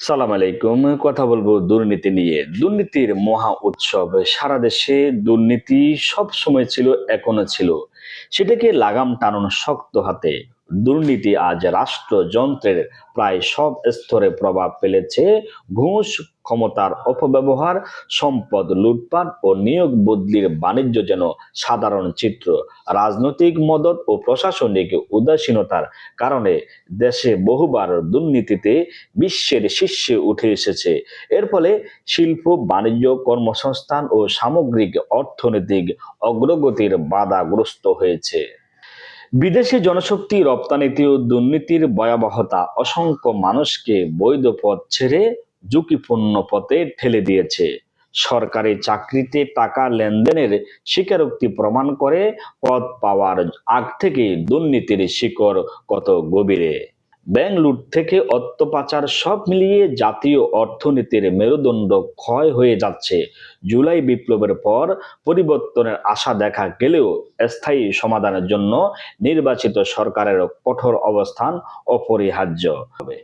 সালাম আলাইকুম কথা বলব দুর্নীতি নিয়ে। দুর্নীতির মহা উৎসব। সারা দেশে দুর্নীতি সব সময় ছিল, এখনও ছিল। সেটাকে লাগাম টানানো শক্ত হাতে। দুর্নীতি আজ রাষ্ট্রযন্ত্রের প্রায় সব স্তরে প্রভাব ফেলেছে। ঘুষ, ক্ষমতার অপব্যবহার, সম্পদ লুটপাট ও নিয়োগ বদলির বাণিজ্য যেন সাধারণ চিত্র। রাজনৈতিক মদত ও প্রশাসনিক উদাসীনতার কারণে দেশে বহুবার দুর্নীতিতে বিশ্বের শীর্ষে উঠে এসেছে। এর ফলে শিল্প, বাণিজ্য, কর্মসংস্থান ও সামগ্রিক অর্থনৈতিক অগ্রগতির বাধাগ্রস্ত হয়েছে। বিদেশি জনশক্তি রপ্তানিতে ও দুর্নীতির ভয়াবহতা অসংখ্য মানুষকে বৈধ পথ ছেড়ে ঝুঁকিপূর্ণ পথে ঠেলে দিয়েছে। সরকারি চাকরিতে টাকা লেনদেনের স্বীকারোক্তি প্রমাণ করে পদ পাওয়ার আগ থেকে দুর্নীতির শিকড় কত গভীরে। ব্যাংক লুট থেকে অর্থ পাচার সব মিলিয়ে জাতীয় অর্থনীতির মেরুদণ্ড ক্ষয় হয়ে যাচ্ছে। জুলাই বিপ্লবের পর পরিবর্তনের আশা দেখা গেলেও স্থায়ী সমাধানের জন্য নির্বাচিত সরকারের কঠোর অবস্থান অপরিহার্য। হবে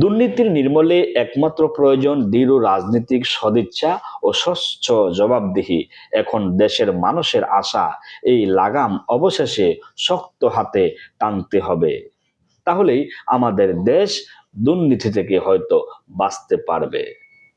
দুর্নীতির নির্মূলে একমাত্র প্রয়োজন দৃঢ় রাজনৈতিক সদিচ্ছা ও স্বচ্ছ জবাবদিহি। এখন দেশের মানুষের আশা এই লাগাম অবশেষে শক্ত হাতে টানতে হবে। তাহলেই আমাদের দেশ দুর্নীতি থেকে হয়তো বাঁচতে পারবে।